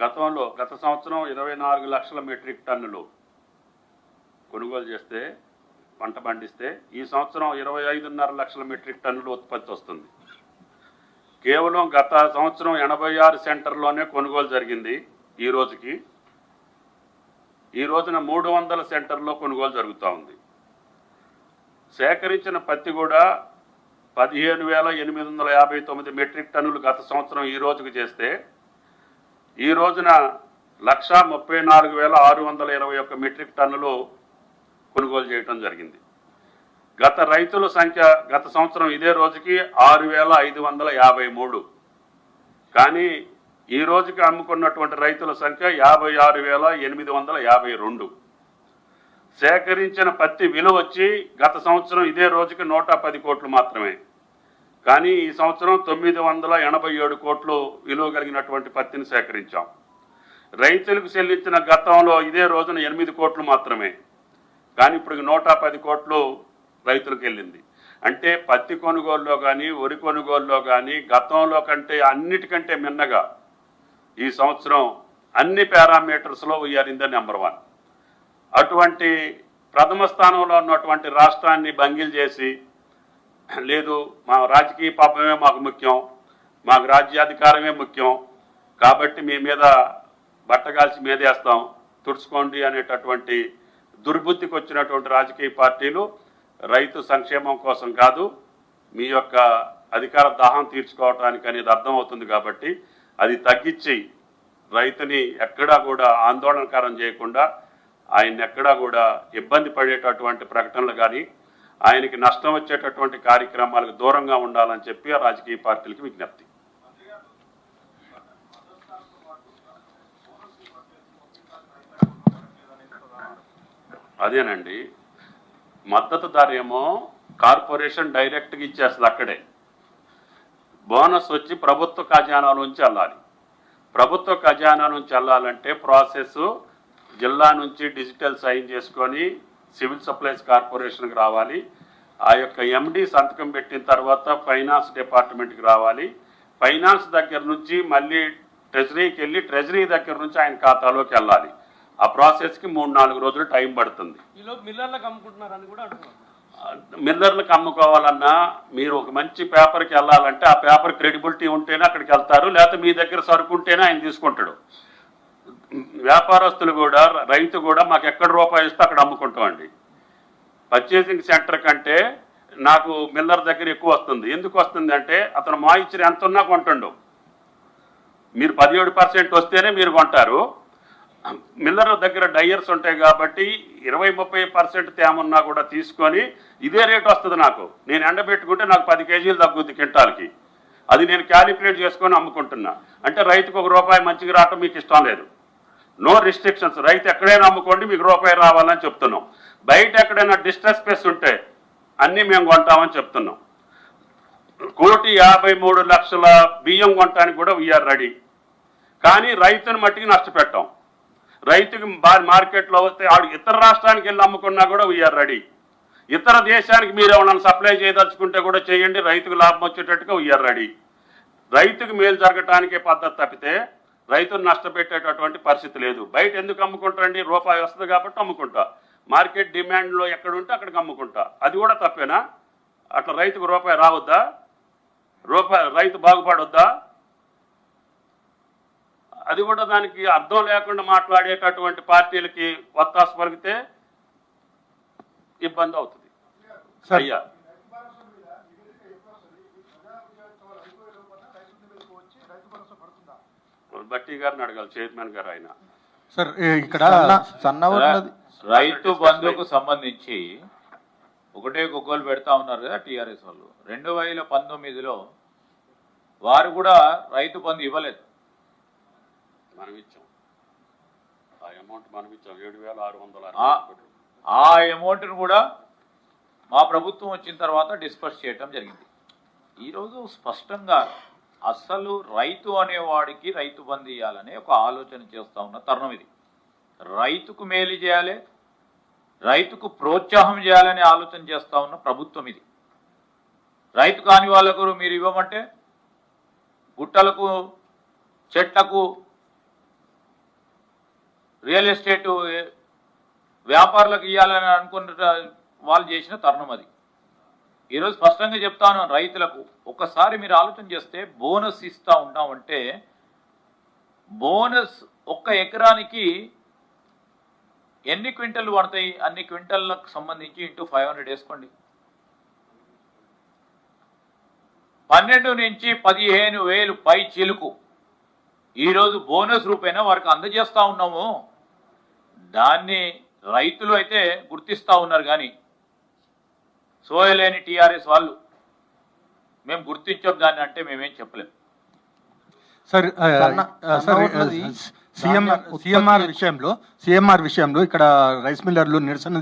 గతంలో గత సంవత్సరం ఇరవై నాలుగు లక్షల మెట్రిక్ టన్నులు కొనుగోలు చేస్తే పంట పండిస్తే ఈ సంవత్సరం ఇరవై ఐదున్నర లక్షల మెట్రిక్ టన్నులు ఉత్పత్తి వస్తుంది. కేవలం గత సంవత్సరం ఎనభై ఆరు సెంటర్లోనే కొనుగోలు జరిగింది ఈ రోజుకి. ఈ రోజున మూడు వందల సెంటర్లో కొనుగోలు జరుగుతూ ఉంది. సేకరించిన పత్తి కూడా పదిహేను వేల ఎనిమిది వందల యాభై తొమ్మిది మెట్రిక్ టన్నులు గత సంవత్సరం ఈ రోజుకు చేస్తే ఈ రోజున లక్ష ముప్పై నాలుగు వేల ఆరు వందల ఇరవై ఒక్క మెట్రిక్ టన్నులు కొనుగోలు చేయడం జరిగింది. గత రైతుల సంఖ్య గత సంవత్సరం ఇదే రోజుకి ఆరు వేల ఐదు వందల యాభై మూడు. కానీ ఈ రోజుకి అమ్ముకున్నటువంటి రైతుల సంఖ్య యాభై ఆరు వేల ఎనిమిది వందల యాభై రెండు. సేకరించిన పత్తి విలువ వచ్చి గత సంవత్సరం ఇదే రోజుకి నూట పది కోట్లు మాత్రమే. కానీ ఈ సంవత్సరం తొమ్మిది వందల ఎనభై ఏడు కోట్లు విలువ కలిగినటువంటి పత్తిని సేకరించాం. రైతులకు చెల్లించిన గతంలో ఇదే రోజున ఎనిమిది కోట్లు మాత్రమే. కానీ ఇప్పుడు నూట పది కోట్లు రైతులకు వెళ్ళింది. అంటే పత్తి కొనుగోలులో కానీ వరి కొనుగోలులో కానీ గతంలో కంటే అన్నిటికంటే మిన్నగా ఈ సంవత్సరం అన్ని పారామీటర్స్లో we are in the number one అటువంటి ప్రథమ స్థానంలో ఉన్నటువంటి రాష్ట్రాన్ని బంగిల్ చేసి లేదు మా రాజకీయ పాపమే మాకు ముఖ్యం మాకు రాజ్యాధికారమే ముఖ్యం. కాబట్టి మీ మీద బట్టగాల్చి మీదేస్తాం. తుడుచుకోండి అనేటటువంటి దుర్బుద్ధికి వచ్చినటువంటి రాజకీయ పార్టీలు రైతు సంక్షేమం కోసం కాదు మీ యొక్క అధికార దాహం తీర్చుకోవటానికి అనేది అర్థమవుతుంది కాబట్టి అది తగ్గించి రైతుని ఎక్కడా కూడా ఆందోళనకరం చేయకుండా ఆయన ఎక్కడా కూడా ఇబ్బంది పడేటటువంటి ప్రకటనలు కానీ ఆయనకి నష్టం వచ్చేటటువంటి కార్యక్రమాలకు దూరంగా ఉండాలని చెప్పి ఆ రాజకీయ పార్టీలకు విజ్ఞప్తి. అదేనండి. మద్దతు ధర ఏమో కార్పొరేషన్ డైరెక్ట్గా ఇచ్చేస్తుంది అక్కడే. బోనస్ వచ్చి ప్రభుత్వ ఖజానా నుంచి వెళ్ళాలి ప్రభుత్వ ఖజానా నుంచి వెళ్ళాలంటే ప్రాసెస్ జిల్లా నుంచి డిజిటల్ సైన్ చేసుకొని సివిల్ సప్లైస్ కార్పొరేషన్కి రావాలి. ఆ యొక్క ఎండి సంతకం పెట్టిన తర్వాత ఫైనాన్స్ డిపార్ట్మెంట్కి రావాలి. ఫైనాన్స్ దగ్గర నుంచి మళ్ళీ ట్రెజరీకి వెళ్ళి ట్రెజరీ దగ్గర నుంచి ఆయన ఖాతాలోకి వెళ్ళాలి. ఆ ప్రాసెస్కి మూడు నాలుగు రోజులు టైం పడుతుంది. మిల్లర్లకు అమ్ముకోవాలన్నా మీరు ఒక మంచి పేపర్కి వెళ్ళాలంటే ఆ పేపర్ క్రెడిబిలిటీ ఉంటేనే అక్కడికి వెళ్తారు. లేకపోతే మీ దగ్గర సరుకు ఉంటేనే ఆయన తీసుకుంటాడు. వ్యాపారస్తులు కూడా రైతు కూడా మాకు ఎక్కడ రూపాయి ఇస్తే అక్కడ అమ్ముకుంటామండి. పర్చేసింగ్ సెంటర్ కంటే నాకు మిల్లర్ దగ్గర ఎక్కువ వస్తుంది. ఎందుకు వస్తుంది అంటే అతను మా ఇచ్చిన ఎంత ఉన్నా కొంటుండు. మీరు పదిహేడు పర్సెంట్ వస్తేనే మీరు కొంటారు. మిల్లర్ దగ్గర డయ్యర్స్ ఉంటాయి కాబట్టి ఇరవై ముప్పై పర్సెంట్ తేమన్నా కూడా తీసుకొని ఇదే రేట్ వస్తుంది నాకు. నేను ఎండబెట్టుకుంటే నాకు పది కేజీలు తగ్గుద్ది క్వింటాల్కి. అది నేను క్యాలిక్యులేట్ చేసుకొని అమ్ముకుంటున్నా. అంటే రైతుకు ఒక రూపాయి మంచిగా రావటం మీకు ఇష్టం లేదు. నో రిస్ట్రిక్షన్స్ రైతు ఎక్కడైనా అమ్ముకోండి మీకు రూపాయి రావాలని చెప్తున్నాం. బయట ఎక్కడైనా డిస్ట్రెస్ ప్లేస్ ఉంటే అన్నీ మేము కొంటామని చెప్తున్నాం. కోటి యాభై మూడు లక్షల బియ్యం కొనటానికి కూడా వీఆర్ రెడీ కానీ రైతుని మట్టికి నష్టపెట్టాం. రైతుకి మార్కెట్లో వస్తే ఆడు ఇతర రాష్ట్రానికి వెళ్ళి అమ్ముకున్నా కూడా వీఆర్ రెడీ ఇతర దేశానికి మీరు ఏమైనా సప్లై చేయదలుచుకుంటే కూడా చేయండి రైతుకు లాభం వచ్చేటట్టుగా వీఆర్ రెడీ రైతుకు మేలు జరగటానికే పద్ధతి తప్పితే రైతును నష్టపెట్టేటటువంటి పరిస్థితి లేదు. బయట ఎందుకు అమ్ముకుంటారండి రూపాయి వస్తుంది కాబట్టి అమ్ముకుంటా. మార్కెట్ డిమాండ్లో ఎక్కడ ఉంటే అక్కడికి అమ్ముకుంటా. అది కూడా తప్పేనా? అట్లా రైతుకు రూపాయి రావద్దా? రూపాయి రైతు బాగుపడొద్దా? అది కూడా దానికి అర్థం లేకుండా మాట్లాడేటటువంటి పార్టీలకి వత్తాసు పలికితే ఇబ్బంది అవుతుంది. సార్. అయ్యా. బట్టి గారిని అడగాలి చైర్మన్ గారు ఆయన సార్ ఇక్కడ రైతు బంధుకు సంబంధించి ఒకటే గొగ్గోలు పెడతా ఉన్నారు కదా టీఆర్ఎస్ వాళ్ళు. రెండు వేల పంతొమ్మిదిలో వారు కూడా రైతు బంధు ఇవ్వలేదు. మనం ఇచ్చాం ఆ అమౌంట్ మనం ఇచ్చాం ఏడు వేల ఆరు వందల. ఆ అమౌంట్ను కూడా మా ప్రభుత్వం వచ్చిన తర్వాత డిస్పర్స్ చేయటం జరిగింది. ఈరోజు స్పష్టంగా అసలు రైతు అనేవాడికి రైతు బంధు ఇవ్వాలనే ఒక ఆలోచన చేస్తూ ఉన్న తరుణం ఇది. రైతుకు మేలు చేయాలి రైతుకు ప్రోత్సాహం చేయాలనే ఆలోచన చేస్తూ ఉన్న ప్రభుత్వం ఇది. రైతు కాని వాళ్ళకు మీరు ఇవ్వమంటే గుట్టలకు చెట్లకు రియల్ ఎస్టేట్ వ్యాపారులకు ఇవ్వాలని అనుకున్న వాళ్ళు చేసిన తరుణం అది. ఈరోజు స్పష్టంగా చెప్తాను రైతులకు ఒకసారి మీరు ఆలోచన చేస్తే బోనస్ ఇస్తా ఉన్నామంటే బోనస్ ఒక్క ఎకరానికి ఎన్ని క్వింటల్ పడతాయి? అన్ని క్వింటల్లకు సంబంధించి ఇంటూ ఫైవ్ హండ్రెడ్ వేసుకోండి. పన్నెండు నుంచి పదిహేను వేలు పై చిలుకు. ఈరోజు బోనస్ రూపేణా వారికి అందజేస్తూ ఉన్నాము? దాన్ని రైతులు అయితే గుర్తిస్తూ ఉన్నారు కానీ సోయలేని టీఆర్ఎస్ వాళ్ళు మేము గుర్తించాం దాన్ని అంటే మేమేం చెప్పలేం. సార్ సిఎంఆర్ విషయంలో సిఎంఆర్ విషయంలో ఇక్కడ రైస్ మిల్లర్లు నిరసన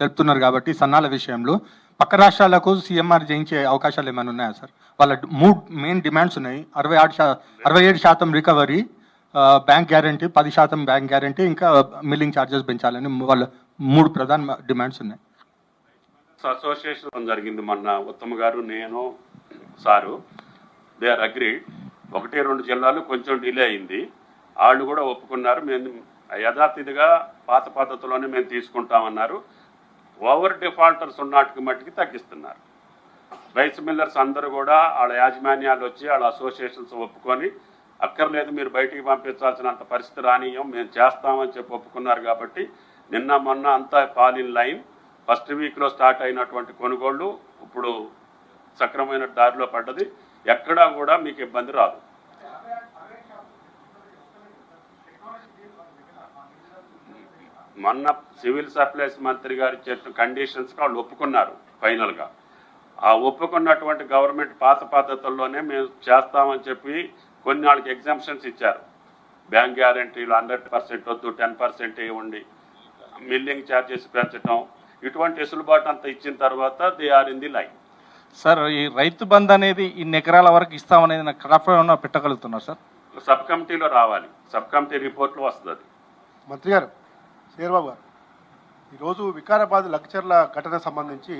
తెలుపుతున్నారు కాబట్టి సన్నాల విషయంలో పక్క రాష్ట్రాలకు సిఎంఆర్ జయించే అవకాశాలు ఏమైనా ఉన్నాయా సార్? వాళ్ళ మూడు మెయిన్ డిమాండ్స్ ఉన్నాయి. అరవై ఆరు శా అరవై ఏడు శాతం రికవరీ బ్యాంక్ గ్యారంటీ పది శాతం బ్యాంక్ గ్యారంటీ ఇంకా మిల్లింగ్ ఛార్జెస్ పెంచాలని వాళ్ళ మూడు ప్రధాన డిమాండ్స్ ఉన్నాయి. అసోసియేషన్ జరిగింది మొన్న ఉత్తమ గారు నేను సారు. They are agreed. ఒకటి రెండు జిల్లాలు కొంచెం డిలే అయింది. వాళ్ళు కూడా ఒప్పుకున్నారు. మేము యథాతిథిగా పాత పద్ధతిలోనే మేము తీసుకుంటామన్నారు. ఓవర్ డిఫాల్టర్స్ ఉన్నట్టుకి మట్టికి తగ్గిస్తున్నారు. రైస్ మిల్లర్స్ అందరూ కూడా వాళ్ళ యాజమాన్యాలు వచ్చి వాళ్ళ అసోసియేషన్స్ ఒప్పుకొని అక్కర్లేదు మీరు బయటికి పంపించాల్సినంత పరిస్థితి రానీయం మేము చేస్తామని చెప్పి ఒప్పుకున్నారు కాబట్టి నిన్న మొన్న అంతా పాలిన్ లైన్. ఫస్ట్ వీక్లో స్టార్ట్ అయినటువంటి కొనుగోళ్ళు ఇప్పుడు సక్రమైన దారిలో పడ్డది. ఎక్కడా కూడా మీకు ఇబ్బంది రాదు. మొన్న సివిల్ సప్లైస్ మంత్రి గారు చెప్పిన కండిషన్స్ వాళ్ళు ఒప్పుకున్నారు ఫైనల్గా ఆ ఒప్పుకున్నటువంటి గవర్నమెంట్ పాత పద్ధతుల్లోనే మేము చేస్తామని చెప్పి కొన్ని వాళ్ళకి ఎగ్జామ్షన్స్ ఇచ్చారు. బ్యాంక్ గ్యారంటీలు హండ్రెడ్ పర్సెంట్ వద్దు టెన్ పర్సెంట్ ఇవ్వండి మిల్లింగ్ ఛార్జెస్ పెంచడం ఇటువంటి వెసులుబాటు అంతా ఇచ్చిన తర్వాత they are in the line. Sir ఈ రైతు బంద్ అనేది ఇన్ని ఎకరాల వరకు ఇస్తామనేది నాకు క్రాఫ్ ఏమన్నా పెట్టగలుగుతున్నారు సార్? సబ్ కమిటీలో రావాలి. సబ్ కమిటీ రిపోర్ట్లో వస్తుంది మంత్రి గారు శేర్బాబు గారు ఈరోజు వికారాబాద్ లక్చర్ల ఘటన సంబంధించి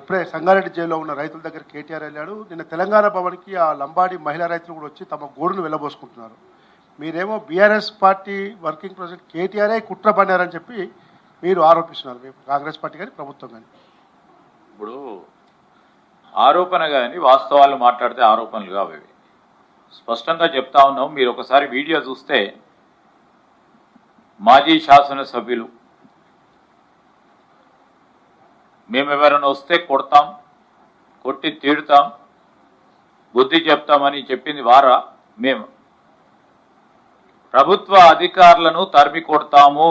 ఇప్పుడే సంగారెడ్డి జైల్లో ఉన్న రైతుల దగ్గర కేటీఆర్ వెళ్ళాడు. నిన్న తెలంగాణ భవన్కి ఆ లంబాడి మహిళా రైతులు కూడా వచ్చి తమ గోడును వెళ్ళబోసుకుంటున్నారు. మీరేమో బీఆర్ఎస్ పార్టీ వర్కింగ్ ప్రెసిడెంట్ కేటీఆర్ఏ కుట్ర పన్నారని చెప్పి మీరు ఆరోపిస్తున్నారు కాంగ్రెస్ పార్టీ కానీ ప్రభుత్వం కానీ ఇప్పుడు ఆరోపణ కానీ వాస్తవాలు మాట్లాడితే ఆరోపణలు అవి స్పష్టంగా చెప్తా ఉన్నాం మీరు ఒకసారి వీడియో చూస్తే మాజీ శాసనసభ్యులు మేము ఎవరైనా వస్తే కొడతాం కొట్టి తీడుతాం బుద్ధి చెప్తామని చెప్పింది వారా? మేము. ప్రభుత్వ అధికారులను తరిమి కొడతాము.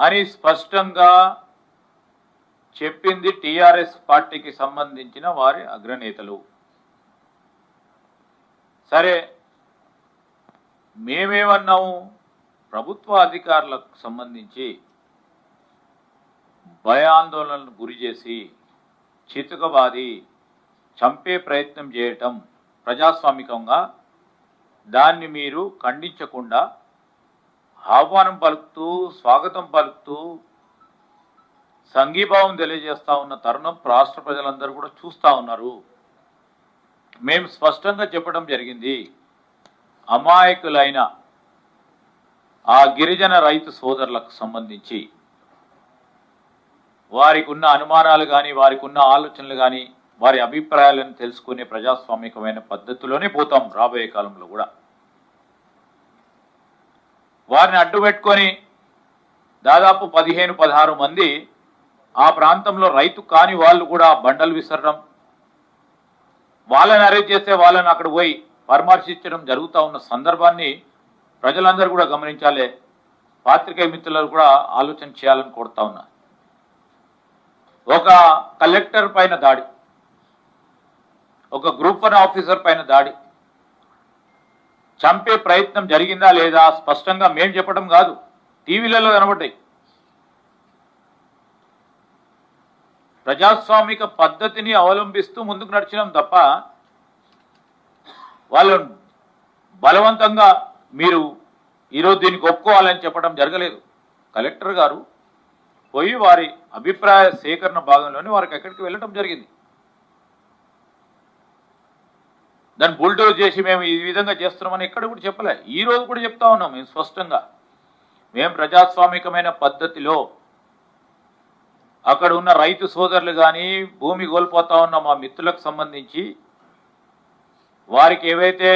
అని స్పష్టంగా చెప్పింది టిఆర్ఎస్ పార్టీకి సంబంధించిన వారి అగ్రనేతలు. సరే మేమేమన్నాము ప్రభుత్వ అధికారులకు సంబంధించి భయాందోళనకు గురి చేసి చితుకబాది చంపే ప్రయత్నం చేయటం ప్రజాస్వామికంగా దాన్ని మీరు ఖండించకుండా ఆహ్వానం పలుకుతూ స్వాగతం పలుకుతూ సంఘీభావం తెలియజేస్తూ ఉన్న తరుణం రాష్ట్ర ప్రజలందరూ కూడా చూస్తా ఉన్నారు. మేము స్పష్టంగా చెప్పడం జరిగింది అమాయకులైన ఆ గిరిజన రైతు సోదరులకు సంబంధించి. వారికి ఉన్న అనుమానాలు కానీ వారికి ఉన్న ఆలోచనలు కానీ వారి అభిప్రాయాలను తెలుసుకునే ప్రజాస్వామికమైన పద్ధతిలోనే పోతాం రాబోయే కాలంలో కూడా. వారిని అడ్డు పెట్టుకొని దాదాపు పదిహేను పదహారు మంది ఆ ప్రాంతంలో రైతు కాని వాళ్ళు కూడా బండలు విసరడం వాళ్ళని అరేంజ్ చేస్తే వాళ్ళని అక్కడ పోయి పరామర్శించడం జరుగుతూ ఉన్న సందర్భాన్ని ప్రజలందరూ కూడా గమనించాలి. పాత్రికేయ మిత్రులు కూడా ఆలోచన చేయాలని కోరుతా ఉన్నా. ఒక కలెక్టర్ పైన దాడి ఒక గ్రూప్ వన్ ఆఫీసర్ పైన దాడి చంపే ప్రయత్నం జరిగిందా లేదా స్పష్టంగా మేం చెప్పడం కాదు. టీవీలలో కనబడ్డాయి. ప్రజాస్వామిక పద్ధతిని అవలంబిస్తూ ముందుకు నడిచినాం తప్ప వాళ్ళు బలవంతంగా మీరు ఈరోజు దీనికి ఒప్పుకోవాలని చెప్పడం జరగలేదు. కలెక్టర్ గారు పోయి వారి అభిప్రాయ సేకరణ భాగంలోనే వారికి ఎక్కడికి వెళ్ళటం జరిగింది. దాన్ని బుల్డోజ్ చేసి మేము ఈ విధంగా చేస్తున్నామని ఎక్కడ కూడా చెప్పలే. ఈ రోజు కూడా చెప్తా ఉన్నాం మేము స్పష్టంగా. మేము ప్రజాస్వామికమైన పద్ధతిలో అక్కడ ఉన్న రైతు సోదరులు కానీ భూమి కోల్పోతా ఉన్న మా మిత్రులకు సంబంధించి వారికి ఏవైతే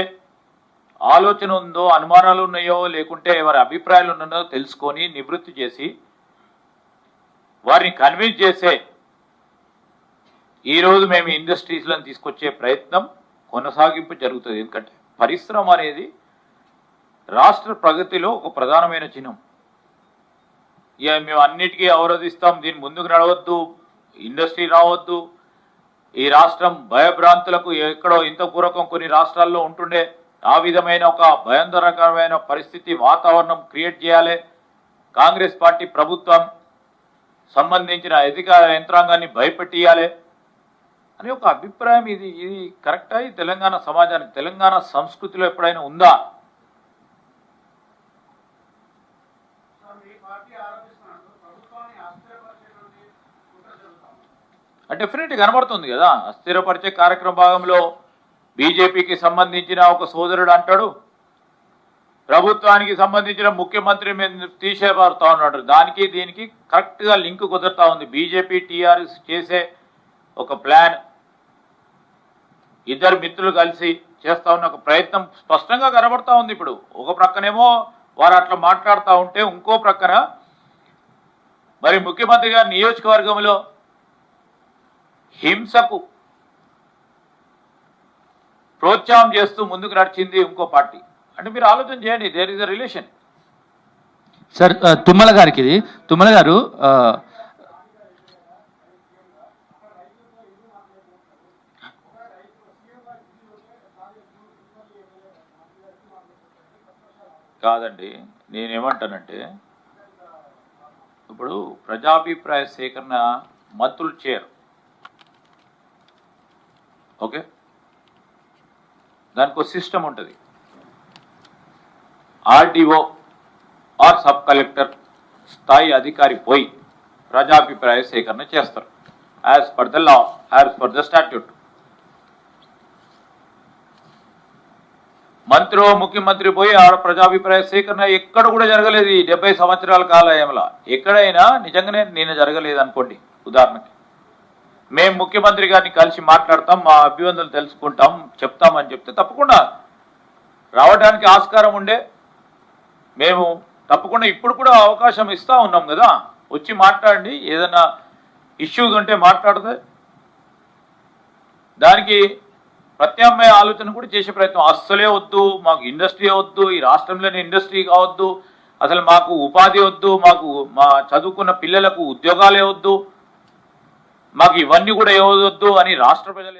ఆలోచన ఉందో అనుమానాలు ఉన్నాయో లేకుంటే వారి అభిప్రాయాలు ఉన్నాయో తెలుసుకొని నివృత్తి చేసి వారిని కన్విన్స్ చేసే ఈరోజు మేము ఇండస్ట్రీస్లను తీసుకొచ్చే ప్రయత్నం కొనసాగింపు జరుగుతుంది. ఎందుకంటే పరిశ్రమ అనేది రాష్ట్ర ప్రగతిలో ఒక ప్రధానమైన చిహ్నం. ఇక మేము అన్నిటికీ అవరోధిస్తాం దీని ముందుకు నడవద్దు ఇండస్ట్రీ రావద్దు. ఈ రాష్ట్రం భయభ్రాంతులకు ఎక్కడో ఇంత పూర్వకం కొన్ని రాష్ట్రాల్లో ఉంటుండే. ఆ విధమైన ఒక భయంకరకరమైన పరిస్థితి వాతావరణం క్రియేట్ చేయాలి. కాంగ్రెస్ పార్టీ ప్రభుత్వం సంబంధించిన అధికార యంత్రాంగాన్ని భయపెట్టియాలి. అని ఒక అభిప్రాయం ఇది. ఇది కరెక్టా? ఈ తెలంగాణ సమాజానికి తెలంగాణ సంస్కృతిలో ఎప్పుడైనా ఉందా? డెఫినెట్ కనబడుతుంది కదా. అస్థిరపరిచే కార్యక్రమ భాగంలో బీజేపీకి సంబంధించిన ఒక సోదరుడు అంటాడు. ప్రభుత్వానికి సంబంధించిన ముఖ్యమంత్రి మీద తీసేపడతా ఉన్నాడు. దానికి దీనికి కరెక్ట్గా లింక్ కుదురుతా ఉంది. బీజేపీ టీఆర్ఎస్ చేసే ఒక ప్లాన్. ఇద్దరు మిత్రులు కలిసి చేస్తా ఉన్న ఒక ప్రయత్నం స్పష్టంగా కనబడతా ఉంది ఇప్పుడు. ఒక ప్రక్కనేమో వారు అట్లా మాట్లాడుతూ ఉంటే ఇంకో ప్రక్కన మరి ముఖ్యమంత్రి గారి నియోజకవర్గంలో హింసకు ప్రోత్సాహం చేస్తూ ముందుకు నడిచింది ఇంకో పార్టీ. అంటే మీరు ఆలోచన చేయండి there is a relation sir Tummala గారికి ఇది. తుమ్మల గారు కాదండి నేనేమంటానంటే ఇప్పుడు ప్రజాభిప్రాయ సేకరణ మంత్రులు చేయరు. ఓకే? దానికి ఒక సిస్టమ్ ఉంటుంది. ఆర్డీఓ ఆర్ సబ్ కలెక్టర్ స్థాయి అధికారి పోయి ప్రజాభిప్రాయ సేకరణ చేస్తారు. As per the law as per the statute. మంత్రో ముఖ్యమంత్రి పోయి ఆడ ప్రజాభిప్రాయ సేకరణ ఎక్కడ కూడా జరగలేదు ఈ డెబ్బై సంవత్సరాల కాలయంలో. ఎక్కడైనా నిజంగానే నేను జరగలేదు అనుకోండి ఉదాహరణకి. మేము ముఖ్యమంత్రి గారిని కలిసి మాట్లాడతాం మా అభ్యర్థులు తెలుసుకుంటాం చెప్తామని చెప్తే తప్పకుండా. రావడానికి ఆస్కారం ఉండే. మేము తప్పకుండా ఇప్పుడు కూడా అవకాశం ఇస్తా ఉన్నాం కదా. వచ్చి మాట్లాడండి ఏదైనా ఇష్యూస్ ఉంటే మాట్లాడితే. దానికి ప్రత్యామ్నాయ ఆలోచన కూడా చేసే ప్రయత్నం. అస్సలే వద్దు మాకు ఇండస్ట్రీ వద్దు ఈ రాష్ట్రంలోని ఇండస్ట్రీ కావద్దు అసలు మాకు ఉపాధి వద్దు మాకు మా చదువుకున్న పిల్లలకు ఉద్యోగాలే వద్దు మాకు ఇవన్నీ కూడా ఏవద్దు అని రాష్ట్ర ప్రజలు